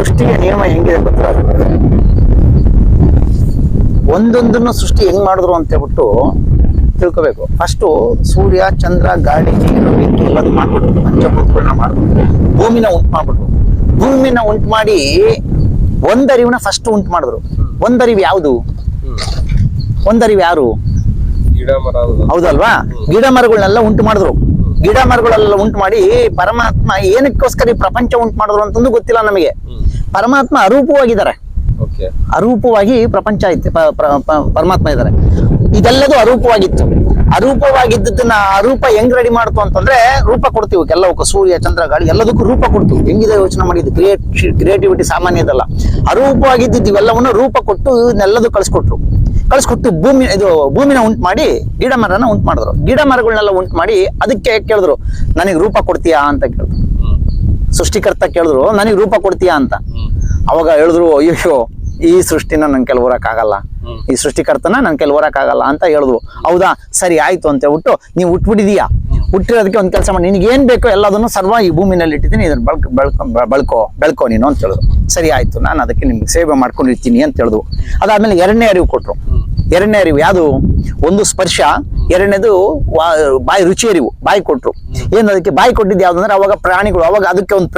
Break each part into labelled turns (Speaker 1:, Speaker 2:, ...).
Speaker 1: ಸೃಷ್ಟಿಯ ನಿಯಮ ಹೆಂಗಿದೆ ಗೊತ್ತಾ? ಒಂದೊಂದನ್ನು ಸೃಷ್ಟಿ ಹೆಂಗ್ ಮಾಡಿದ್ರು ಅಂತ ಹೇಳ್ಬಿಟ್ಟು ತಿಳ್ಕೋಬೇಕು. ಫಸ್ಟು ಸೂರ್ಯ ಚಂದ್ರ ಗಾಳಿ ನೀರು ಬೆಂಕಿ ಎಲ್ಲದು ಮಾಡ್ಬಿಟ್ಟು ಪಂಚಭೂತಗಳನ್ನ ಮಾಡ್ಬಿಟ್ಟು ಭೂಮಿನ ಉಂಟು ಮಾಡ್ಬಿಟ್ಟು ಭೂಮಿನ ಉಂಟು ಮಾಡಿ ಒಂದರಿವನ ಫಸ್ಟ್ ಉಂಟು ಮಾಡಿದ್ರು. ಒಂದರಿವು ಯಾವುದು? ಒಂದರಿವು ಯಾರು?
Speaker 2: ಗಿಡ ಮರ
Speaker 1: ಹೌದಲ್ವಾ? ಗಿಡ ಮರಗಳನ್ನೆಲ್ಲ ಉಂಟು ಮಾಡಿದ್ರು. ಗಿಡ ಮರಗಳೆಲ್ಲ ಉಂಟು ಮಾಡಿ ಪರಮಾತ್ಮ ಏನಕ್ಕೋಸ್ಕರ ಈ ಪ್ರಪಂಚ ಉಂಟು ಮಾಡಿದ್ರು ಅಂತಂದು ಗೊತ್ತಿಲ್ಲ ನಮಗೆ. ಪರಮಾತ್ಮ ಅರೂಪವಾಗಿದ್ದಾರೆ.
Speaker 2: ಓಕೆ
Speaker 1: ಅರೂಪವಾಗಿ ಪ್ರಪಂಚ ಪ- ಪರಮಾತ್ಮ ಇದ್ದಾರೆ. ಇದೆಲ್ಲದೂ ಅರೂಪವಾಗಿತ್ತು. ಅರೂಪವಾಗಿದ್ದನ್ನ ಅರೂಪ ಹೆಂಗ್ ರೆಡಿ ಮಾಡ್ತು ಅಂತಂದ್ರೆ ರೂಪ ಕೊಡ್ತೀವಿ ಎಲ್ಲವಕ್ಕೂ ಸೂರ್ಯ ಚಂದ್ರ ಗಾಳಿ ಎಲ್ಲದಕ್ಕೂ ರೂಪ ಕೊಡ್ತೀವಿ. ಹೆಂಗಿದೆ ಯೋಚನೆ ಮಾಡಿದ್ದು? ಕ್ರಿಯೇಟ್ ಕ್ರಿಯೇಟಿವಿಟಿ ಸಾಮಾನ್ಯದಲ್ಲ ಅರೂಪವಾಗಿದ್ದಿದ್ದು ಇವೆಲ್ಲವನ್ನು ರೂಪ ಕೊಟ್ಟು ಇದನ್ನೆಲ್ಲದೂ ಕಳಿಸ್ಕೊಟ್ರು. ಕಳಿಸ್ಕೊಟ್ಟು ಭೂಮಿ ಇದು ಭೂಮಿನ ಉಂಟು ಮಾಡಿ ಗಿಡ ಮರನ ಉಂಟು ಮಾಡಿದ್ರು. ಗಿಡ ಮರಗಳನ್ನೆಲ್ಲ ಉಂಟು ಮಾಡಿ ಅದಕ್ಕೆ ಕೇಳಿದ್ರು ನನಗೆ ರೂಪ ಕೊಡ್ತೀಯಾ? ಅಂತ ಕೇಳಿದ್ರು. ಸೃಷ್ಟಿಕರ್ತ ಕೇಳಿದ್ರು, ನನಗೆ ರೂಪ ಕೊಡ್ತೀಯಾ ಅಂತ. ಅವಾಗ ಹೇಳಿದ್ರು ಅಯ್ಯೋ ಈ ಸೃಷ್ಟಿನ ನನ್ ಆಗಲ್ಲ. ಈ ಸೃಷ್ಟಿಕರ್ತನ ನನ್ ಆಗಲ್ಲ ಅಂತ ಹೇಳಿದ್ವು ಹೌದಾ? ಸರಿ, ಆಯ್ತು. ಅಂತ ಹೇಳ್ಬಿಟ್ಟು ನೀವು ಹುಟ್ಬಿಟ್ಟಿದೀಯಾ ಹುಟ್ಟಿರೋದಕ್ಕೆ ಒಂದ್ ಕೆಲಸ ಮಾಡಿ. ನಿನ್ಗೆ ಏನ್ ಬೇಕೋ ಎಲ್ಲದನ್ನು ಸರ್ವ ಈ ಭೂಮಿನಲ್ಲಿ ಇಟ್ಟಿದ್ದೀನಿ. ಇದನ್ನ ಬಳಕ, ಬೆಳ್ಕೊ ಬೆಳ್ಕೊ ಬೆಳ್ಕೊ ನೀನು ಅಂತ ಹೇಳಿದ್ರು. ಸರಿ, ಆಯ್ತು. ನಾನು ಅದಕ್ಕೆ ನಿಮ್ಗೆ ಸೇವೆ ಮಾಡ್ಕೊಂಡಿರ್ತೀನಿ ಅಂತ ಹೇಳಿದ್ವು ಅದಾದ್ಮೇಲೆ ಎರಡನೇ ಅರಿವು ಕೊಟ್ರು. ಎರಡನೇ ಅರಿವು ಯಾವುದು? ಒಂದು ಸ್ಪರ್ಶ, ಎರಡನೇದು ಬಾಯಿ ರುಚಿ ಅರಿವು, ಬಾಯಿ ಕೊಟ್ಟರು ಏನು ಅದಕ್ಕೆ ಬಾಯಿ ಕೊಟ್ಟಿದ್ದು ಯಾವುದಂದ್ರೆ ಅವಾಗ ಪ್ರಾಣಿಗಳು, ಅವಾಗ ಅದಕ್ಕೆ ಒಂದು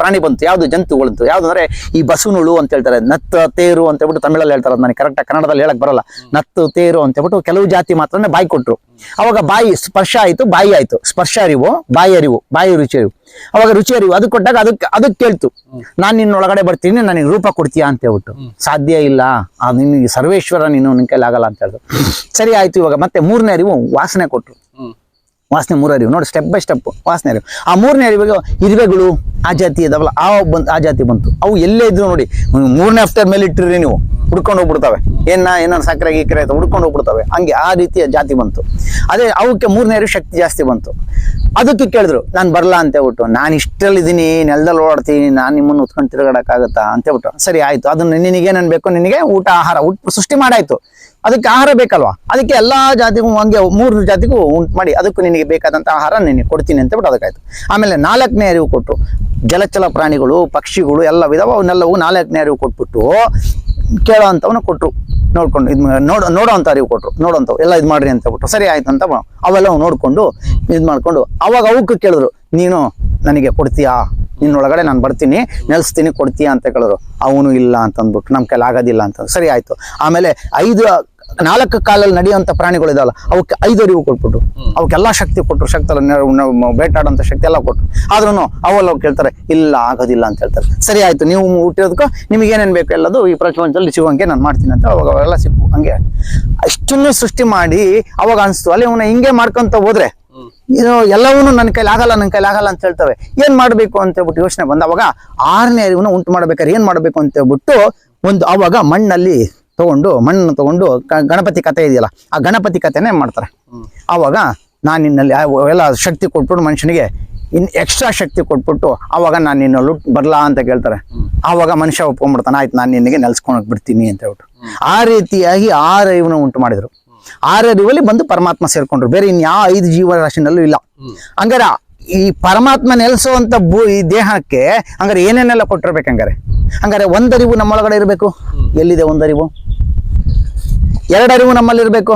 Speaker 1: ಪ್ರಾಣಿ ಬಂತು. ಯಾವುದು? ಜಂತುಗಳಂತು ಯಾವ್ದು ಅಂದ್ರೆ ಈ ಬಸವನುಳು ಅಂತ ಹೇಳ್ತಾರೆ. ನತ್ತ, ತೇರು ಅಂತ ಹೇಳ್ಬಿಟ್ಟು ತಮಿಳಲ್ಲಿ ಹೇಳ್ತಾರೆ. ನನಗೆ ಕರೆಕ್ಟಾಗಿ ಕನ್ನಡದಲ್ಲಿ ಹೇಳಕ್ ಬರಲ್ಲ. ನತ್ತು, ತೇರು ಅಂತ ಹೇಳ್ಬಿಟ್ಟು ಕೆಲವು ಜಾತಿ ಮಾತ್ರನೇ ಬಾಯಿ ಕೊಟ್ಟರು ಅವಾಗ ಬಾಯಿ ಸ್ಪರ್ಶ ಆಯಿತು, ಬಾಯಿ ಆಯಿತು. ಸ್ಪರ್ಶ ಅರಿವು, ಬಾಯಿ ಅರಿವು, ಬಾಯಿ ರುಚಿ ಅರಿವು. ಅವಾಗ ರುಚಿ ಅರಿವು. ಅದಕ್ಕೆ ಕೊಟ್ಟಾಗ ಅದಕ್ಕೆ ಅದಕ್ಕೆ ಕೇಳ್ತು. ನಾನು ನಿನ್ನ ಒಳಗಡೆ ಬರ್ತೀನಿ, ನನಗೆ ರೂಪ ಕೊಡ್ತೀಯಾ ಅಂತ ಹೇಳ್ಬಿಟ್ಟು. ಸಾಧ್ಯ ಇಲ್ಲ. ನಿನಗೆ ಸರ್ವೇಶ್ವರ ನೀನು ನಿನ್ ಕೈಲಾಗಲ್ಲ ಅಂತ ಹೇಳಿದ್ರು ಸರಿ, ಆಯ್ತು ಇವಾಗ. ಮತ್ತೆ ಮೂರನೇ ಅರಿವು ವಾಸನೆ ಕೊಟ್ರು. ವಾಸನೆ ಮೂರು ಅರಿವು. ನೋಡಿ ಸ್ಟೆಪ್ ಬೈ ಸ್ಟೆಪ್ ವಾಸನೆ ಅರಿವು. ಆ ಮೂರನೇ ಅರಿವಿಗೆ ಇರುವೆಗಳು, ಆ ಜಾತಿ ಇದಾವಲ್ಲ ಆ ಬಂತು ಆ ಜಾತಿ ಬಂತು. ಅವು ಎಲ್ಲೇ ಇದ್ರು ನೋಡಿ ಮೂರನೇ ಹಫ್ಟರ್ ಮೇಲೆ ಇಟ್ಟಿರಿ ನೀವು, ಹುಡ್ಕೊಂಡು ಹೋಗ್ಬಿಡ್ತವೆ. ಏನ ಏನಾರು ಸಕ್ಕರೆ, ಗೀಕರೆ ಆಯ್ತು, ಹುಡ್ಕೊಂಡು ಹೋಗ್ಬಿಡ್ತವೆ. ಹಂಗೆ ಆ ರೀತಿಯ ಜಾತಿ ಬಂತು. ಅದೇ ಅವಕ್ಕೆ ಮೂರನೇ ಅರಿವು ಶಕ್ತಿ ಜಾಸ್ತಿ ಬಂತು. ಅದಕ್ಕೆ ಕೇಳಿದ್ರು, ನಾನು ಬರಲ್ಲ ಅಂತ ಹೇಳ್ಬಿಟ್ಟು, ನಾನು ಇಷ್ಟಲ್ಲಿದ್ದೀನಿ ನೆಲದಲ್ಲಿ ಓಡಾಡ್ತೀನಿ, ನಾನು ನಿಮ್ಮನ್ನು ಉತ್ಕೊಂಡು ತಿರುಗಾಡಕ್ಕಾಗತ್ತಾ ಅಂತ ಹೇಳ್ಬಿಟ್ಟು. ಸರಿ, ಆಯ್ತು. ಅದನ್ನ ನಿನಗೇನೇನು ಬೇಕು ನಿನಗೆ ಊಟ, ಆಹಾರ ಸೃಷ್ಟಿ ಮಾಡಾಯ್ತು. ಅದಕ್ಕೆ ಆಹಾರ ಬೇಕಲ್ವಾ? ಅದಕ್ಕೆ ಎಲ್ಲಾ ಜಾತಿಗೂ ಹಂಗೆ ಮೂರು ಜಾತಿಗೂ ಉಂಟು ಮಾಡಿ ಅದಕ್ಕೂ ನಿನಗೆ ಬೇಕಾದಂತ ಆಹಾರ ನಿನಗೆ ಕೊಡ್ತೀನಿ ಅಂತ ಬಿಟ್ಟು ಅದಕ್ಕಾಯ್ತು. ಆಮೇಲೆ ನಾಲ್ಕನೇ ಅರಿವು ಕೊಟ್ಟು ಜಲಚಲ ಪ್ರಾಣಿಗಳು, ಪಕ್ಷಿಗಳು ಎಲ್ಲ ವಿಧವ ಅವನ್ನೆಲ್ಲವೂ ನಾಲ್ಕನೇ ಅರಿವು ಕೊಟ್ಬಿಟ್ಟು ಕೇಳೋ ಅಂತವನ್ನ ಕೊಟ್ಟರು ನೋಡ್ಕೊಂಡು ಇದು ನೋಡ ನೋಡೋ ಅಂತ ಅರಿವು ಕೊಟ್ರು. ನೋಡೋಂಥವು ಎಲ್ಲ ಇದು ಮಾಡ್ರಿ ಅಂತ ಬಿಟ್ಟು ಸರಿ, ಆಯ್ತು ಅಂತ ಅವೆಲ್ಲ ನೋಡ್ಕೊಂಡು ಇದು ಮಾಡ್ಕೊಂಡು ಅವಾಗ ಅವಕ್ಕೆ ಕೇಳಿದ್ರು, ನೀನು ನನಗೆ ಕೊಡ್ತೀಯಾ? ನಿನ್ನೊಳಗಡೆ ನಾನು ಬರ್ತೀನಿ, ನೆಲೆಸ್ತೀನಿ, ಕೊಡ್ತೀಯಾ? ಅಂತ ಕೇಳಿದ್ರು. ಅವನು ಇಲ್ಲ ಅಂತಂದ್ಬಿಟ್ಟು, ನಮ್ಮ ಕೈಲಿ ಆಗೋದಿಲ್ಲ ಅಂತ. ಸರಿ, ಆಯಿತು. ಆಮೇಲೆ ಐದು ನಾಲ್ಕು ಕಾಲಲ್ಲಿ ನಡೆಯುವಂತ ಪ್ರಾಣಿಗಳು ಇದಾವಲ್ಲ ಅವಕ್ಕೆ ಐದು ಅರಿವು ಕೊಟ್ಬಿಟ್ರು. ಅವಕ್ಕೆಲ್ಲ ಶಕ್ತಿ ಕೊಟ್ಟರು ಶಕ್ತಿ ಬೇಟಾಡುವಂತ ಶಕ್ತಿ ಎಲ್ಲ ಕೊಟ್ಟರು ಆದ್ರೂ ಅವೆಲ್ಲ ಅವ್ರು ಕೇಳ್ತಾರೆ ಇಲ್ಲ ಆಗೋದಿಲ್ಲ ಅಂತ ಹೇಳ್ತಾರೆ. ಸರಿ ಆಯ್ತು ನೀವು ಹುಟ್ಟಿರೋದಕ್ಕೂ ನಿಮ್ಗೆ ಏನೇನು ಬೇಕು ಎಲ್ಲದು ಈ ಪ್ರಪಂಚದಲ್ಲಿ ಸಿಗುವಂಗೆ ನಾನು ಮಾಡ್ತೀನಿ ಅಂತ ಅವಾಗ ಅವೆಲ್ಲ ಸಿಕ್ಕು ಹಂಗೆ. ಅಷ್ಟನ್ನು ಸೃಷ್ಟಿ ಮಾಡಿ ಅವಾಗ ಅನಿಸ್ತು ಅಲ್ಲಿ ಅವನ ಹಿಂಗೆ ಮಾಡ್ಕೊಂತ ಹೋದ್ರೆ. ಇದು ಎಲ್ಲವೂ ನನ್ನ ಕೈಲಿ ಆಗಲ್ಲ ನನ್ನ ಕೈಲಿ ಆಗಲ್ಲ ಅಂತ ಹೇಳ್ತವೆ. ಏನ್ ಮಾಡ್ಬೇಕು ಅಂತ ಹೇಳ್ಬಿಟ್ಟು ಯೋಚನೆ ಬಂದ ಅವಾಗ ಆರನೇ ಅರಿವನ್ನು ಉಂಟು ಮಾಡ್ಬೇಕಾದ್ರೆ ಏನ್ ಮಾಡ್ಬೇಕು ಅಂತ ಹೇಳ್ಬಿಟ್ಟು ಒಂದು ಅವಾಗ ಮಣ್ಣಲ್ಲಿ ತಗೊಂಡು ಮಣ್ಣನ್ನು ತಗೊಂಡು ಗಣಪತಿ ಕತೆ ಇದೆಯಲ್ಲ ಆ ಗಣಪತಿ ಕಥೆನೇ ಮಾಡ್ತಾರೆ. ಆವಾಗ ನಾನು ನಿನ್ನಲ್ಲಿ ಎಲ್ಲ ಶಕ್ತಿ ಕೊಟ್ಬಿಟ್ಟು ಮನುಷ್ಯನಿಗೆ ಇನ್ ಎಕ್ಸ್ಟ್ರಾ ಶಕ್ತಿ ಕೊಟ್ಬಿಟ್ಟು ಆವಾಗ ನಾನು ನಿನ್ನ ಲುಟ್ ಬರಲಾ ಅಂತ ಕೇಳ್ತಾರೆ. ಆವಾಗ ಮನುಷ್ಯ ಒಪ್ಕೊಂಡ್ಬಿಡ್ತಾನೆ ಆಯ್ತು ನಾನು ನಿನಗೆ ನೆಲ್ಸ್ಕೊಂಡ್ ಬಿಡ್ತೀನಿ ಅಂತ ಹೇಳ್ಬಿಟ್ಟು ಆ ರೀತಿಯಾಗಿ ಆ ಅರಿವನ್ನು ಉಂಟು ಮಾಡಿದರು. ಆರರಿವಲ್ಲಿ ಬಂದು ಪರಮಾತ್ಮ ಸೇರ್ಕೊಂಡ್ರು. ಬೇರೆ ಇನ್ಯಾವ ಐದು ಜೀವರಾಶಿನಲ್ಲೂ ಇಲ್ಲ. ಹಂಗಾರೆ ಈ ಪರಮಾತ್ಮ ನೆಲೆಸುವಂತ ಭೂ ಈ ದೇಹಕ್ಕೆ ಹಂಗಾರೆ ಏನೇನೆಲ್ಲ ಕೊಟ್ಟಿರ್ಬೇಕು ಹಂಗಾರೆ ಹಂಗಾರೆ ಒಂದರಿವು ನಮ್ಮೊಳಗಡೆ ಇರಬೇಕು. ಎಲ್ಲಿದೆ ಒಂದರಿವು? ಎರಡರಿವು ನಮ್ಮಲ್ಲಿ ಇರಬೇಕು.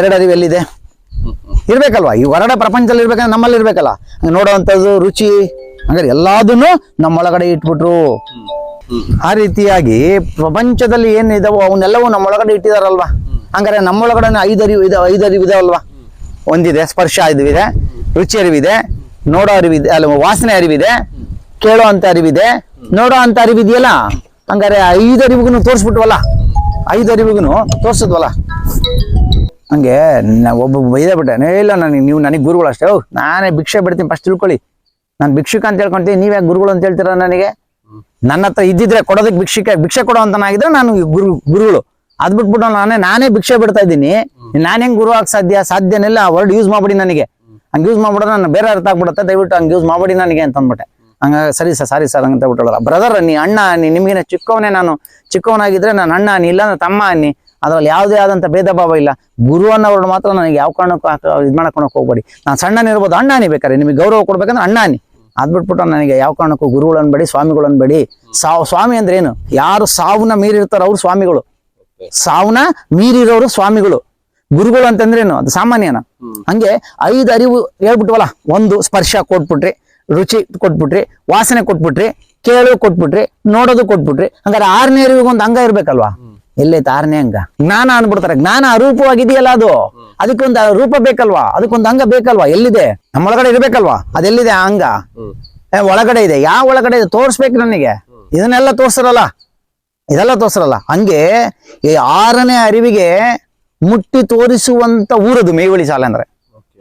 Speaker 1: ಎರಡರಿವು ಎಲ್ಲಿದೆ? ಇರ್ಬೇಕಲ್ವಾ? ಈ ಹೊರಗಡೆ ಪ್ರಪಂಚದಲ್ಲಿ ಇರ್ಬೇಕಂದ್ರೆ ನಮ್ಮಲ್ಲಿ ಇರ್ಬೇಕಲ್ಲ. ನೋಡುವಂಥದ್ದು ರುಚಿ, ಹಂಗಾರೆ ಎಲ್ಲದನ್ನು ನಮ್ಮೊಳಗಡೆ ಇಟ್ಬಿಟ್ರು. ಆ ರೀತಿಯಾಗಿ ಪ್ರಪಂಚದಲ್ಲಿ ಏನಿದಾವೋ ಅವನ್ನೆಲ್ಲವೂ ನಮ್ಮೊಳಗಡೆ ಇಟ್ಟಿದಾರಲ್ವಾ? ಹಂಗಾರೆ ನಮ್ಮೊಳಗಡೆ ಐದರಿವು ಇದೆ ಐದು ಅರಿವು ಇದಾವಲ್ವಾ ಒಂದಿದೆ, ಸ್ಪರ್ಶ ಅರಿವಿದೆ ರುಚಿ ಅರಿವಿದೆ ನೋಡೋ ಅರಿವಿದೆ ಅಲ್ಲ ವಾಸನೆ ಅರಿವಿದೆ ಕೇಳೋ ಅಂತ ಅರಿವಿದೆ ನೋಡೋ ಅಂತ ಅರಿವಿದೆಯಲ್ಲ? ಹಂಗಾರೆ ಐದು ಅರಿವಿಗೂ ತೋರಿಸ್ಬಿಟ್ವಲ್ಲ? ಐದು ಅರಿವಿಗೂ ತೋರಿಸಿದ್ವಲ್ಲ? ಹಂಗೆ ಒಬ್ಬ ಬೈದ ಬಿಟ್ಟೆ ಇಲ್ಲ ನನಗೆ ನೀವು ನನಗೆ ಗುರುಗಳು ಅಷ್ಟೇ ಓ ನಾನೇ ಭಿಕ್ಷೆ ಬಿಡ್ತೀನಿ ಫಸ್ಟ್ ತಿಳ್ಕೊಳ್ಳಿ. ನಾನು ಭಿಕ್ಷುಕ ಅಂತ ಹೇಳ್ಕೊಂತೀನಿ ನೀವ್ಯಾ ಗುರುಗಳು ಅಂತ ಹೇಳ್ತೀರಾ ನನಗೆ? ನನ್ನ ಹತ್ರ ಇದ್ದಿದ್ರೆ ಕೊಡೋದಕ್ಕೆ ಭಿಕ್ಷಿಕೆ ಭಿಕ್ಷೆ ಕೊಡೋ ಅಂತನಾಗಿದ್ರೆ ನಾನು ಗುರು ಗುರುಗಳು. ಅದ್ ಬಿಟ್ಬಿಟ್ಟು ನಾನೇ ನಾನೇ ಭಿಕ್ಷೆ ಬಿಡ್ತಾ ಇದ್ದೀನಿ. ನಾನು ಹೆಂಗ್ ಗುರು ಆಗ ಸಾಧ್ಯ? ಸಾಧ್ಯನೆಲ್ಲ ಆ ವರ್ಡ್ ಯೂಸ್ ಮಾಡ್ಬಿಡಿ ನನಗೆ. ಹಂಗೆ ಯೂಸ್ ಮಾಡ್ಬಿಡ ನಾನು ಬೇರೆ ಅರ್ಥ ಆಗ್ಬಿಡುತ್ತೆ ದಯವಿಟ್ಟು ಹಂಗೆ ಯೂಸ್ ಮಾಡ್ಬಿಡಿ ನನಗೆ ಅಂತ ಅಂದ್ಬಿಟ್ಟೆ. ಹಂಗ ಸರಿ ಸರ್ ಸಾರಿ ಸರ್ ಅಂತ ಬಿಟ್ಟಳಲ್ಲ. ಬ್ರದರ್ ಅನ್ನಿ ಅಣ್ಣ ಅನ್ನಿ ನಿಮಗಿನ ಚಿಕ್ಕವನೇ ನಾನು ಚಿಕ್ಕವನಾಗಿದ್ರೆ ನಾನು ಅಣ್ಣ ಅನ್ನಿ ಇಲ್ಲ ಅಂದ್ರೆ ತಮ್ಮ ಅನ್ನಿ ಅದರಲ್ಲಿ ಯಾವುದೇ ಆದಂತ ಭೇದ ಭಾವ ಇಲ್ಲ. ಗುರು ಅನ್ನೋರು ಮಾತ್ರ ನನಗೆ ಯಾವ ಕಾರಣಕ್ಕೂ ಇದು ಮಾಡಕ್ ಹೋಗ್ಬೇಡಿ. ನಾನು ಸಣ್ಣನಿರ್ಬೋದು ಅಣ್ಣ ಅನ್ನಿ ಬೇಕಾರೆ ನಿಮಗೆ ಗೌರವ ಕೊಡ್ಬೇಕಂದ್ರೆ ಅಣ್ಣ ಅನ್ನಿ. ಅದ್ ಬಿಟ್ಬಿಟ್ಟು ನನಗೆ ಯಾವ ಕಾರಣಕ್ಕೂ ಗುರುಗಳು ಅನ್ಬೇಡಿ ಸ್ವಾಮಿಗಳು ಅನ್ಬೇಡಿ. ಸಾವು ಸ್ವಾಮಿ ಅಂದ್ರೆ ಏನು? ಯಾರು ಸಾವನ್ನ ಮೀರಿರ್ತಾರೋ ಅವ್ರು ಸ್ವಾಮಿಗಳು. ಸಾವನ್ನ ಮೀರಿರೋರು ಸ್ವಾಮಿಗಳು. ಗುರುಗಳು ಅಂತಂದ್ರೇನು? ಅದು ಸಾಮಾನ್ಯನ. ಹಂಗೆ ಐದು ಅರಿವು ಹೇಳ್ಬಿಟ್ವಲ್ಲ? ಒಂದು ಸ್ಪರ್ಶ ಕೊಟ್ಬಿಟ್ರಿ ರುಚಿ ಕೊಟ್ಬಿಟ್ರಿ ವಾಸನೆ ಕೊಟ್ಬಿಟ್ರಿ ಕೇಳು ಕೊಟ್ಬಿಟ್ರಿ ನೋಡೋದು ಕೊಟ್ಬಿಟ್ರಿ. ಹಂಗಾರೆ ಆರನೇ ಅರಿವಿಗೆ ಒಂದು ಅಂಗ ಇರ್ಬೇಕಲ್ವಾ? ಎಲ್ಲೈತೆ ಆರನೇ ಅಂಗ? ಜ್ಞಾನ ಅನ್ಬಿಡ್ತಾರೆ ಜ್ಞಾನ ಅರೂಪವಾಗಿದೆಯಲ್ಲ ಅದು. ಅದಕ್ಕೊಂದು ರೂಪ ಬೇಕಲ್ವಾ? ಅದಕ್ಕೊಂದು ಅಂಗ ಬೇಕಲ್ವಾ? ಎಲ್ಲಿದೆ? ನಮ್ಮೊಳಗಡೆ ಇರ್ಬೇಕಲ್ವಾ? ಅದೆಲ್ಲಿದೆ ಆ ಅಂಗ? ಒಳಗಡೆ ಇದೆ. ಯಾವ ಒಳಗಡೆ ಇದೆ? ತೋರಿಸ್ಬೇಕು ನನಗೆ. ಇದನ್ನೆಲ್ಲ ತೋರ್ಸರಲ್ಲ? ಇದೆಲ್ಲ ತೋರ್ಸರಲ್ಲ? ಹಂಗೆ ಈ ಆರನೇ ಅರಿವಿಗೆ ಮುಟ್ಟಿ ತೋರಿಸುವಂತ ಊರದು ಮೇವಳಿ ಶಾಲೆ ಅಂದ್ರೆ.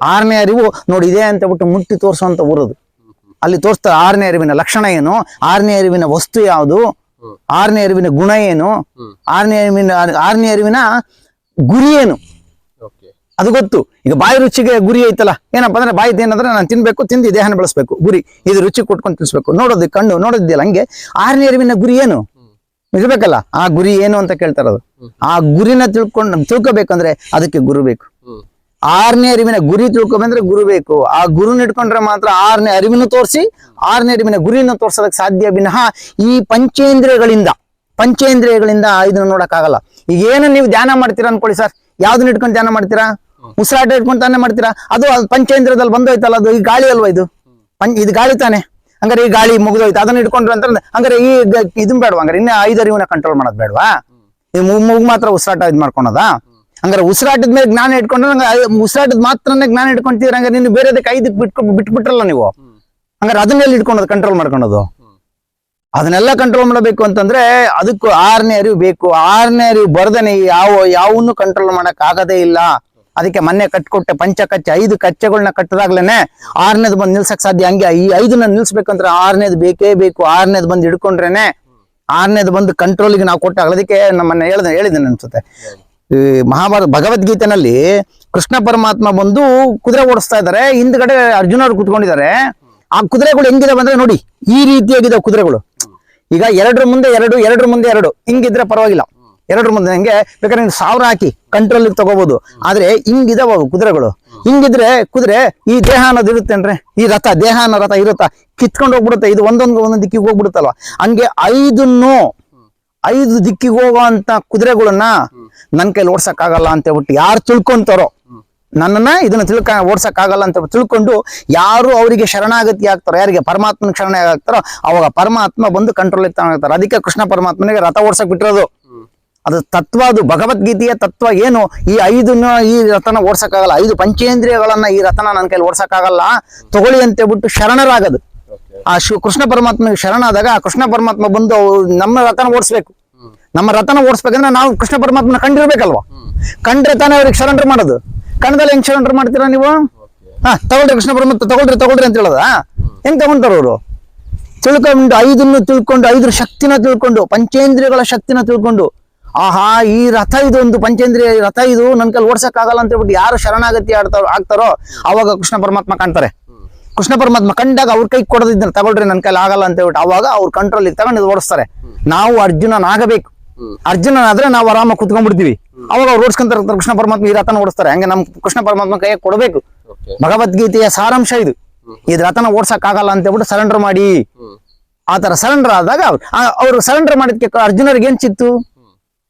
Speaker 1: ಆರನೇ ಅರಿವು ನೋಡಿ ಇದೆ ಅಂತ ಬಿಟ್ಟು ಮುಟ್ಟಿ ತೋರಿಸುವಂತ ಊರದು. ಅಲ್ಲಿ ತೋರಿಸ್ತಾರೆ ಆರನೇ ಅರಿವಿನ ಲಕ್ಷಣ ಏನು ಆರನೇ ಅರಿವಿನ ವಸ್ತು ಯಾವುದು ಆರನೇ ಅರಿವಿನ ಗುಣ ಏನು. ಆರನೇ ಅರಿವಿನ ಆರನೇ ಅರಿವಿನ ಗುರಿ ಏನು. ಅದು ಗೊತ್ತು. ಈಗ ಬಾಯಿ ರುಚಿಗೆ ಗುರಿ ಐತಲ್ಲ ಏನಪ್ಪಾ ಅಂದ್ರೆ ಬಾಯಿ ಏನಂದ್ರೆ ನಾನು ತಿನ್ಬೇಕು ತಿಂದು ದೇಹನ ಬೆಳೆಸ್ಬೇಕು ಗುರಿ. ಇದು ರುಚಿ ಕೊಟ್ಕೊಂಡು ತಿನ್ಸ್ಬೇಕು. ನೋಡೋದು ಕಣ್ಣು ನೋಡೋದಿಲ್ಲ ಹಂಗೆ. ಆರನೇ ಅರಿವಿನ ಗುರಿ ಏನು? ಇರ್ಬೇಕಲ್ಲ ಆ ಗುರಿ ಏನು ಅಂತ ಕೇಳ್ತಾರ ಅದು ಆ ಗುರಿನ ತಿಳ್ಕೊಂಡು ತಿಳ್ಕೊಬೇಕಂದ್ರೆ ಅದಕ್ಕೆ ಗುರು ಬೇಕು. ಆರನೇ ಅರಿವಿನ ಗುರಿ ತಿಳ್ಕೊಬೇಕಂದ್ರೆ ಗುರು ಬೇಕು. ಆ ಗುರುನ ಇಟ್ಕೊಂಡ್ರೆ ಮಾತ್ರ ಆರನೇ ಅರಿವಿನ ತೋರಿಸಿ ಆರನೇ ಅರಿವಿನ ಗುರಿನ ತೋರ್ಸೋದಕ್ಕೆ ಸಾಧ್ಯ ವಿನಃ ಈ ಪಂಚೇಂದ್ರಿಯಗಳಿಂದ ಪಂಚೇಂದ್ರಿಯಗಳಿಂದ ಇದನ್ನ ನೋಡಕ್ಕಾಗಲ್ಲ. ಈಗ ಏನು ನೀವು ಧ್ಯಾನ ಮಾಡ್ತೀರಾ ಅನ್ಕೊಳ್ಳಿ ಸರ್. ಯಾವ್ದನ್ನ ಇಟ್ಕೊಂಡು ಧ್ಯಾನ ಮಾಡ್ತೀರಾ? ಉಸಿರಾಟ ಇಟ್ಕೊಂಡು ತಾನೇ ಮಾಡ್ತೀರಾ? ಅದು ಪಂಚೇಂದ್ರದಲ್ಲಿ ಬಂದೋಯ್ತಲ್ಲ ಅದು ಈ ಗಾಳಿ ಅಲ್ವಾ ಇದು? ಪಂಚ ಇದು ಗಾಳಿ ತಾನೆ? ಹಂಗಾರೆ ಈ ಗಾಳಿ ಮುಗಿದೋಯ್ತು, ಅದನ್ನ ಇಟ್ಕೊಂಡ್ರು ಅಂತ ಹಂಗಾರೆ ಈ ಇದನ್ ಬೇಡವಾ, ಹಂಗಾರೆ ಇನ್ನೇ ಐದು ಅರಿವನ್ನ ಕಂಟ್ರೋಲ್ ಮಾಡೋದು ಬೇಡವಾ? ಈ ಮೂಗ್ ಮಾತ್ರ ಉಸಿರಾಟ ಇದು ಮಾಡ್ಕೊಳೋದ? ಹಂಗಾರೆ ಉಸಿರಾಟದ ಮೇಲೆ ಜ್ಞಾನ ಇಟ್ಕೊಂಡ್ರೆ ಉಸಿರಾಟದ ಮಾತ್ರನೇ ಜ್ಞಾನ ಇಟ್ಕೊಂತೀರ ಹಂಗಾರೆ ನೀನು ಬೇರೆದಕ್ಕೆ ಐದಕ್ಕೆ ಬಿಟ್ಕೊ ಬಿಟ್ಬಿಟ್ರಲ್ಲ ನೀವು? ಹಂಗಾರೆ ಅದನ್ನೆಲ್ಲ ಇಟ್ಕೊಳೋದು ಕಂಟ್ರೋಲ್ ಮಾಡ್ಕೊಳೋದು? ಅದನ್ನೆಲ್ಲ ಕಂಟ್ರೋಲ್ ಮಾಡಬೇಕು ಅಂತಂದ್ರೆ ಅದಕ್ಕೂ ಆರನೇ ಅರಿವು ಬೇಕು. ಆರನೇ ಅರಿವು ಬರ್ದನೆ, ಯಾವ ಯಾವನ್ನು ಕಂಟ್ರೋಲ್ ಮಾಡಕ್ ಆಗದೇ ಇಲ್ಲ. ಅದಕ್ಕೆ ಮೊನ್ನೆ ಕಟ್ಕೊಟ್ಟೆ, ಪಂಚ ಕಚ್ಚೆ, ಐದು ಕಚ್ಚೆಗಳನ್ನ ಕಟ್ಟದಾಗ್ಲೇನೆ ಆರನೇದು ಬಂದು ನಿಲ್ಸಕ್ ಸಾಧ್ಯ. ಹಂಗೆ ಈ ಐದನ್ನ ನಿಲ್ಸ್ಬೇಕಂದ್ರೆ ಆರನೇದು ಬೇಕೇ ಬೇಕು. ಆರನೇದು ಬಂದು ಹಿಡ್ಕೊಂಡ್ರೇನೆ ಆರನೇದು ಬಂದು ಕಂಟ್ರೋಲ್ಗೆ ನಾವು ಕೊಟ್ಟಾಗ ಅದಕ್ಕೆ ನಮ್ಮನ್ನ ಹೇಳಿದ ಹೇಳಿದ್ದೇನೆ ಅನ್ಸುತ್ತೆ ಈ ಮಹಾಭಾರತ ಭಗವದ್ಗೀತೆನಲ್ಲಿ ಕೃಷ್ಣ ಪರಮಾತ್ಮ ಬಂದು ಕುದುರೆ ಓಡಿಸ್ತಾ ಇದ್ದಾರೆ. ಹಿಂದ್ಗಡೆ ಅರ್ಜುನ ಅವ್ರು ಕುತ್ಕೊಂಡಿದ್ದಾರೆ. ಆ ಕುದುರೆಗಳು ಹೆಂಗಿದೆ ಬಂದ್ರೆ ನೋಡಿ, ಈ ರೀತಿಯಾಗಿದ್ದಾವೆ ಕುದುರೆಗಳು. ಈಗ ಎರಡರ ಮುಂದೆ ಎರಡು, ಎರಡರ ಮುಂದೆ ಎರಡು. ಹಿಂಗಿದ್ರೆ ಪರವಾಗಿಲ್ಲ. ಎರಡರ ಮುಂದೆ ಹಂಗೆ ಬೇಕಾದ್ರೆ ನೀನು ಸಾವಿರ ಹಾಕಿ ಕಂಟ್ರೋಲ್ ತಗೋಬಹುದು ಆದ್ರೆ ಹಿಂಗಿದಾವ ಕುದುರೆಗಳು. ಹಿಂಗಿದ್ರೆ ಕುದುರೆ ಈ ದೇಹ ಅನ್ನೋದು ಇರುತ್ತೇನ್ರಿ? ಈ ರಥ, ದೇಹ ಅನ್ನೋ ರಥ ಇರುತ್ತಾ? ಕಿತ್ಕೊಂಡು ಹೋಗ್ಬಿಡುತ್ತೆ. ಇದು ಒಂದೊಂದು ಒಂದೊಂದು ದಿಕ್ಕಿಗೆ ಹೋಗ್ಬಿಡುತ್ತಲ್ವ? ಹಂಗೆ ಐದನ್ನು ಐದು ದಿಕ್ಕಿಗೆ ಹೋಗುವಂತ ಕುದುರೆಗಳನ್ನ ನನ್ನ ಕೈಲಿ ಓಡ್ಸಕ್ಕಾಗಲ್ಲ ಅಂತ ಹೇಳ್ಬಿಟ್ಟು ಯಾರು ತಿಳ್ಕೊಂತಾರೋ, ನನ್ನನ್ನ ಇದನ್ನ ತಿಳ್ಕ, ಓಡ್ಸಕ್ಕಾಗಲ್ಲ ಅಂತ ತಿಳ್ಕೊಂಡು ಯಾರು ಅವರಿಗೆ ಶರಣಾಗತಿ ಆಗ್ತಾರೋ, ಯಾರಿಗೆ ಪರಮಾತ್ಮನ ಶರಣ ಆಗ್ತಾರೋ, ಅವಾಗ ಪರಮಾತ್ಮ ಬಂದು ಕಂಟ್ರೋಲ್ ಆಗ್ತಾರೆ ಅದಕ್ಕೆ ಕೃಷ್ಣ ಪರಮಾತ್ಮನಿಗೆ ರಥ ಓಡ್ಸಕ್ ಬಿಟ್ಟಿರೋದು. ಅದು ತತ್ವ, ಅದು ಭಗವದ್ಗೀತೆಯ ತತ್ವ ಏನು? ಈ ಐದನ್ನ ಈ ರಥನ ಓಡ್ಸಕ್ಕಾಗಲ್ಲ, ಐದು ಪಂಚೇಂದ್ರಿಯಗಳನ್ನ ಈ ರಥನ ನನ್ನ ಕೈಲಿ ಓಡ್ಸಕ್ಕಾಗಲ್ಲ. ತಗೊಳ್ಳಿ ಅಂತ ಬಿಟ್ಟು ಶರಣರಾಗದು. ಆ ಶಿವ ಕೃಷ್ಣ ಪರಮಾತ್ಮಗೆ ಶರಣಾದಾಗ ಆ ಕೃಷ್ಣ ಪರಮಾತ್ಮ ಬಂದು ನಮ್ಮ ರಥನ ಓಡಿಸ್ಬೇಕು. ನಮ್ಮ ರಥನ ಓಡಿಸ್ಬೇಕಂದ್ರೆ ನಾವು ಕೃಷ್ಣ ಪರಮಾತ್ಮನ ಕಂಡಿರ್ಬೇಕಲ್ವಾ? ಕಂಡ್ರೆ ತಾನೇ ಅವ್ರಿಗೆ ಶರಣರು ಮಾಡೋದು. ಕಣ್ಣದಲ್ಲಿ ಹೆಂಗ್ ಶರಣರು ಮಾಡ್ತೀರಾ ನೀವು? ಹಾ, ತಗೊಳ್ರಿ ಕೃಷ್ಣ ಪರಮಾತ್ಮ, ತಗೊಳ್ರಿ ತಗೊಳ್ರಿ ಅಂತ ಹೇಳೋದ? ಹೆಂಗ್ ತಗೊಂತಾರ ಅವರು? ತಿಳ್ಕೊಂಡು, ಐದನ್ನು ತಿಳ್ಕೊಂಡು ಐದ್ರ ಶಕ್ತಿನ ತಿಳ್ಕೊಂಡು, ಪಂಚೇಂದ್ರಿಯಗಳ ಶಕ್ತಿನ ತಿಳ್ಕೊಂಡು ಆಹಾ ಈ ರಥ ಇದು ಒಂದು ಪಂಚೇಂದ್ರಿಯ ರಥ ಇದು ನನ್ ಕೈಲಿ ಓಡ್ಸಕ್ ಆಗಲ್ಲ ಅಂತ ಹೇಳ್ಬಿಟ್ಟು ಯಾರು ಶರಣಾಗತಿ ಆಡ್ತಾರೋ ಆಗ್ತಾರೋ ಅವಾಗ ಕೃಷ್ಣ ಪರಮಾತ್ಮ ಕಾಣ್ತಾರೆ. ಕೃಷ್ಣ ಪರಮಾತ್ಮ ಕಂಡಾಗ ಅವ್ರ ಕೈ ಕೊಡೋದಿದ್ದಾರೆ ತಗೊಳ್ರಿ ನನ್ ಕೈಲಿ ಆಗಲ್ಲ ಅಂತ ಹೇಳ್ಬಿಟ್ಟು ಅವಾಗ ಅವ್ರ ಕಂಟ್ರೋಲ್ ತಗೊಂಡು ಇದು ಓಡಿಸ್ತಾರೆ. ನಾವು ಅರ್ಜುನನಾಗಬೇಕು. ಅರ್ಜುನನಾದ್ರೆ ನಾವು ಆರಾಮ ಕುತ್ಕೊಂಡ್ಬಿಡ್ತೀವಿ. ಅವಾಗ ಅವ್ರು ಓಡಿಸ್ಕೊಂತಾರೆ ಕೃಷ್ಣ ಪರಮಾತ್ಮ ಈ ರಥನ ಓಡಿಸ್ತಾರೆ. ಹಂಗೆ ನಮ್ ಕೃಷ್ಣ ಪರಮಾತ್ಮ ಕೈಯಾಗ ಕೊಡಬೇಕು. ಭಗವದ್ಗೀತೆಯ ಸಾರಾಂಶ ಇದು. ಈ ರಥನ ಓಡ್ಸಕ್ ಆಗಲ್ಲ ಅಂತ ಹೇಳ್ಬಿಟ್ಟು ಸರೆಂಡರ್ ಮಾಡಿ. ಆ ತರ ಸರೆಂಡರ್ ಆದಾಗ ಅವ್ರು ಸರೆಂಡರ್ ಮಾಡಿದ್ಕೆ ಅರ್ಜುನರಿಗೆ ಏನ್ ಸಿಕ್ತು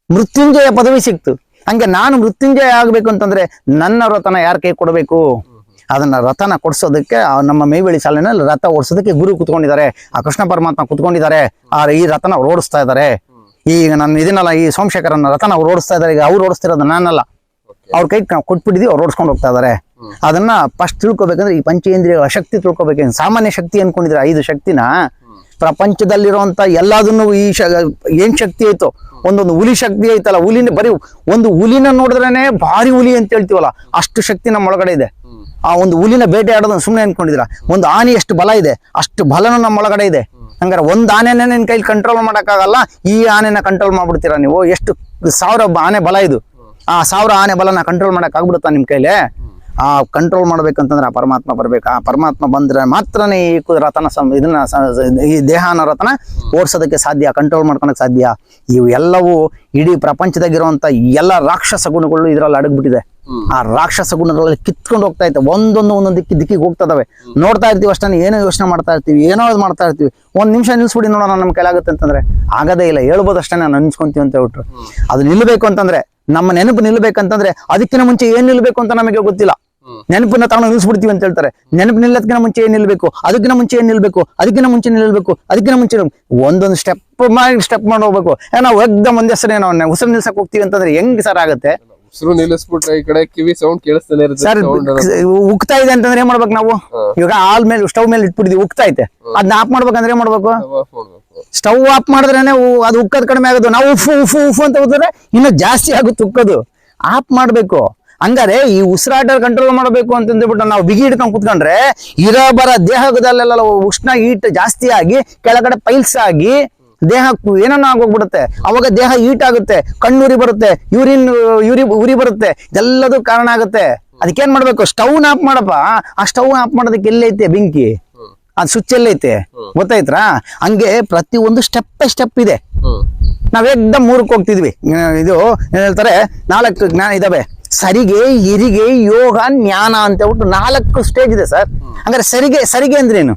Speaker 1: ಮೃತ್ಯುಂಜಯ ಪದವಿ ಸಿಕ್ತು. ಹಂಗೆ ನಾನು ಮೃತ್ಯುಂಜಯ ಆಗಬೇಕು ಅಂತಂದ್ರೆ ನನ್ನ ರಥನ ಯಾರ ಕೈ ಕೊಡಬೇಕು? ಅದನ್ನ ರಥನ ಕೊಡ್ಸೋದಕ್ಕೆ ನಮ್ಮ ಮೇವಳಿ ಶಾಲೆನಲ್ಲಿ ರಥ ಓಡಿಸೋದಕ್ಕೆ ಗುರು ಕುತ್ಕೊಂಡಿದ್ದಾರೆ. ಆ ಕೃಷ್ಣ ಪರಮಾತ್ಮ ಕುತ್ಕೊಂಡಿದ್ದಾರೆ. ಆ ಈ ರಥನ ಅವ್ರು ಓಡಿಸ್ತಾ ಇದ್ದಾರೆ. ಈಗ ನನ್ನ ಇದನ್ನಲ್ಲ ಈ ಸೋಮಶೇಖರನ ರಥನ ಅವ್ರು ಓಡಿಸ್ತಾ ಇದ್ದಾರೆ. ಈಗ ಅವ್ರು ಓಡಿಸ್ತಿರೋದು ನಾನಲ್ಲ. ಅವ್ರ ಕೈ ಕೊಟ್ಬಿಟ್ಟಿದ್ವಿ ಕೊಟ್ಬಿಟ್ಟಿದೀವಿ ಅವ್ರು ಓಡಿಸ್ಕೊಂಡು ಹೋಗ್ತಾ ಇದಾರೆ ಅದನ್ನ ಫಸ್ಟ್ ತಿಳ್ಕೊಬೇಕಂದ್ರೆ ಈ ಪಂಚೇಂದ್ರಿಯ ಶಕ್ತಿ ತಿಳ್ಕೊಬೇಕು. ಸಾಮಾನ್ಯ ಶಕ್ತಿ ಅನ್ಕೊಂಡಿದ್ರೆ ಐದು ಶಕ್ತಿನ ಪ್ರಪಂಚದಲ್ಲಿರುವಂತ ಎಲ್ಲದನ್ನು ಈ ಶ, ಏನ್ ಶಕ್ತಿ ಐತೋ, ಒಂದೊಂದು ಹುಲಿ ಶಕ್ತಿ ಐತಲ್ಲ, ಹುಲಿನ ಬರೀ ಒಂದು ಹುಲಿನ ನೋಡಿದ್ರೇನೆ ಭಾರಿ ಹುಲಿ ಅಂತ ಹೇಳ್ತೀವಲ್ಲ, ಅಷ್ಟು ಶಕ್ತಿ ನಮ್ಮ ಒಳಗಡೆ ಇದೆ. ಆ ಒಂದು ಹುಲಿನ ಬೇಟೆ ಆಡೋದನ್ನ ಸುಮ್ಮನೆ ಅನ್ಕೊಂಡಿದ್ರ ಒಂದು ಆನೆ ಎಷ್ಟು ಬಲ ಇದೆ, ಅಷ್ಟು ಬಲನೂ ನಮ್ಮ ಒಳಗಡೆ ಇದೆ. ಹಂಗಾರೆ ಒಂದ್ ಆನೆನ ನಿನ್ ಕೈಲಿ ಕಂಟ್ರೋಲ್ ಮಾಡಕ್ಕಾಗಲ್ಲ, ಈ ಆನೆನ ಕಂಟ್ರೋಲ್ ಮಾಡ್ಬಿಡ್ತೀರಾ ನೀವು? ಎಷ್ಟು ಸಾವಿರ ಆನೆ ಬಲ ಇದು. ಆ ಸಾವಿರ ಆನೆ ಬಲನ ಕಂಟ್ರೋಲ್ ಮಾಡಕ್ ನಿಮ್ಮ ನಿಮ್ ಕೈಲಿ? ಆ ಕಂಟ್ರೋಲ್ ಮಾಡ್ಬೇಕಂತಂದ್ರೆ ಆ ಪರಮಾತ್ಮ ಬರ್ಬೇಕು. ಆ ಪರಮಾತ್ಮ ಬಂದ್ರೆ ಮಾತ್ರನೇ ಈ ರಥನ ಸಂ ಇದನ್ನ ಈ ದೇಹನ ರಥನ ಓಡಿಸೋದಕ್ಕೆ ಸಾಧ್ಯ ಕಂಟ್ರೋಲ್ ಮಾಡ್ಕೊಳಕ್ ಸಾಧ್ಯ. ಇವು ಎಲ್ಲವೂ ಇಡೀ ಪ್ರಪಂಚದಾಗಿರುವಂತ ಎಲ್ಲ ರಾಕ್ಷಸ ಗುಣಗಳು ಇದ್ರಲ್ಲಿ ಅಡಗ್ಬಿಟ್ಟಿದೆ. ಆ ರಾಕ್ಷಸ ಗುಣಗಳಲ್ಲಿ ಕಿತ್ಕೊಂಡು ಹೋಗ್ತಾ ಇತ್ತು. ಒಂದೊಂದು ಒಂದೊಂದು ದಿಕ್ಕಿ ದಿಕ್ಕಿಗೆ ಹೋಗ್ತದವೆ. ನೋಡ್ತಾ ಇರ್ತೀವಿ ಅಷ್ಟೇ ಏನೋ ಯೋಚನೆ ಮಾಡ್ತಾ ಇರ್ತೀವಿ ಏನೋ ಮಾಡ್ತಾ ಇರ್ತೀವಿ. ಒಂದ್ ನಿಮಿಷ ನಿಲ್ಸ್ಬಿಡಿ ನೋಡೋಣ ನಮ್ಮ ಕೈಲಾಗುತ್ತೆ ಅಂತಂದ್ರೆ ಆಗದೇ ಇಲ್ಲ. ಹೇಳ್ಬೋದು ಅಷ್ಟೇ ನಾನು ನಿಲ್ಸ್ಕೊಂತೀವಿ ಅಂತ ಹೇಳ್ಬಿಟ್ರು. ಅದು ನಿಲ್ಬೇಕು ಅಂತಂದ್ರೆ ನಮ್ಮ ನೆನಪು ನಿಲ್ಬೇಕಂತಂದ್ರೆ ಅದಕ್ಕಿಂತ ಮುಂಚೆ ಏನ್ ನಿಲ್ಬೇಕು ಅಂತ ನಮಗೆ ಗೊತ್ತಿಲ್ಲ. ನೆನಪನ್ನ ತಗೊಂಡು ನಿಲ್ಸ್ಬಿಡ್ತೀವಿ ಅಂತ ಹೇಳ್ತಾರೆ. ನೆನಪು ನಿಲ್ಲದಕ್ಕಿಂತ ಮುಂಚೆ ಏನ್ ನಿಲ್ಬೇಕು? ಅದಕ್ಕಿಂತ ಮುಂಚೆ ಏನ್ ನಿಲ್ಬೇಕು? ಅದಕ್ಕಿಂತ ಮುಂಚೆ ನಿಲ್ಬೇಕು? ಅದಕ್ಕಿಂತ ಮುಂಚೆ ಒಂದೊಂದು ಸ್ಟೆಪ್ ಮಾಡಿ ಸ್ಟೆಪ್ ಮಾಡಿ ಹೋಗ್ಬೇಕು. ನಾವು ಎಕ್ದಮ್ ಒಂದೇ ಸರಿ ನಾವು ಉಸಿರು ನಿಲ್ಸಕ್ ಹೋಗ್ತೀವಿ ಅಂತಂದ್ರೆ ಹೆಂಗ್ ಸರ್ ಆಗುತ್ತೆ?
Speaker 2: ಉಸಿರು ನಿಲ್ಲಿಸ್ಬಿಟ್ರೆ ಈ ಕಡೆ ಕಿವಿ ಸೌಂಡ್ ಕೇಳಿಸ್ತಾನೆ
Speaker 1: ಸರ್ ಉಕ್ತಾ ಇದೆ ಅಂತಂದ್ರೆ ಏನ್ ಮಾಡ್ಬೇಕು ನಾವು? ಇವಾಗ ಆಲ್ ಮೇಲೆ ಸ್ಟವ್ ಮೇಲೆ ಇಟ್ಬಿಟ್ಟಿದೀವಿ ಉಕ್ತಾ ಐತೆ. ಅದನ್ನ ಆಫ್ ಮಾಡ್ಬೇಕಂದ್ರೆ ಏನ್ ಮಾಡ್ಬೇಕು? ಸ್ಟವ್ ಆಫ್ ಮಾಡಿದ್ರೇನೆ ಅದು ಉಕ್ಕದ್ ಕಡಿಮೆ ಆಗೋದು. ನಾವು ಉಫು ಉಫು ಉಫು ಅಂತ ಹೋದ್ರೆ ಇನ್ನು ಜಾಸ್ತಿ ಆಗುತ್ತೆ ಉಕ್ಕದು. ಆಫ್ ಮಾಡ್ಬೇಕು. ಹಂಗಾರೆ ಈ ಉಸಿರಾಟ ಕಂಟ್ರೋಲ್ ಮಾಡಬೇಕು ಅಂತಂದ್ಬಿಟ್ಟು ನಾವು ಬಿಗಿ ಹಿಡ್ಕೊಂಡು ಕುತ್ಕೊಂಡ್ರೆ ಇರೋ ಬರ ದೇಹದಲ್ಲೆಲ್ಲ ಉಷ್ಣ ಹೀಟ್ ಜಾಸ್ತಿ ಆಗಿ ಕೆಳಗಡೆ ಪೈಲ್ಸ್ ಆಗಿ ದೇಹ ಏನನ್ನ ಆಗೋಗ್ಬಿಡುತ್ತೆ? ಅವಾಗ ದೇಹ ಹೀಟ್ ಆಗುತ್ತೆ ಕಣ್ಣುರಿ ಬರುತ್ತೆ ಯೂರಿನ್ ಯೂರಿ ಉರಿ ಬರುತ್ತೆ ಇದೆಲ್ಲದೂ ಕಾರಣ ಆಗುತ್ತೆ. ಅದಕ್ಕೇನ್ ಮಾಡ್ಬೇಕು? ಸ್ಟವ್ ಆಫ್ ಮಾಡಪ್ಪ. ಆ ಸ್ಟವ್ ಆಫ್ ಮಾಡೋದಕ್ಕೆ ಎಲ್ಲೈತೆ ಬೆಂಕಿ? ಅದ್ ಸ್ವಿಚ್ ಎಲ್ಲೈತೆ? ಗೊತ್ತಾಯ್ತ್ರಾ? ಹಂಗೆ ಪ್ರತಿ ಒಂದು ಸ್ಟೆಪ್ ಬೈ ಸ್ಟೆಪ್ ಇದೆ. ನಾವ್ ಏಕ್ದಮ್ ಮೂರಕ್ಕೆ ಹೋಗ್ತಿದ್ವಿ. ಇದು ಏನ್ ಹೇಳ್ತಾರೆ? ನಾಲ್ಕು ಜ್ಞಾನ ಇದಾವೆ. ಸರಿಗೆ ಇರಿಗೆ ಯೋಗ ಜ್ಞಾನ ಅಂತ ಹೇಳ್ಬಿಟ್ಟು ನಾಲ್ಕು ಸ್ಟೇಜ್ ಇದೆ ಸರ್. ಹಂಗಾರೆ ಸರಿಗೆ ಸರಿಗೆ ಅಂದ್ರೇನು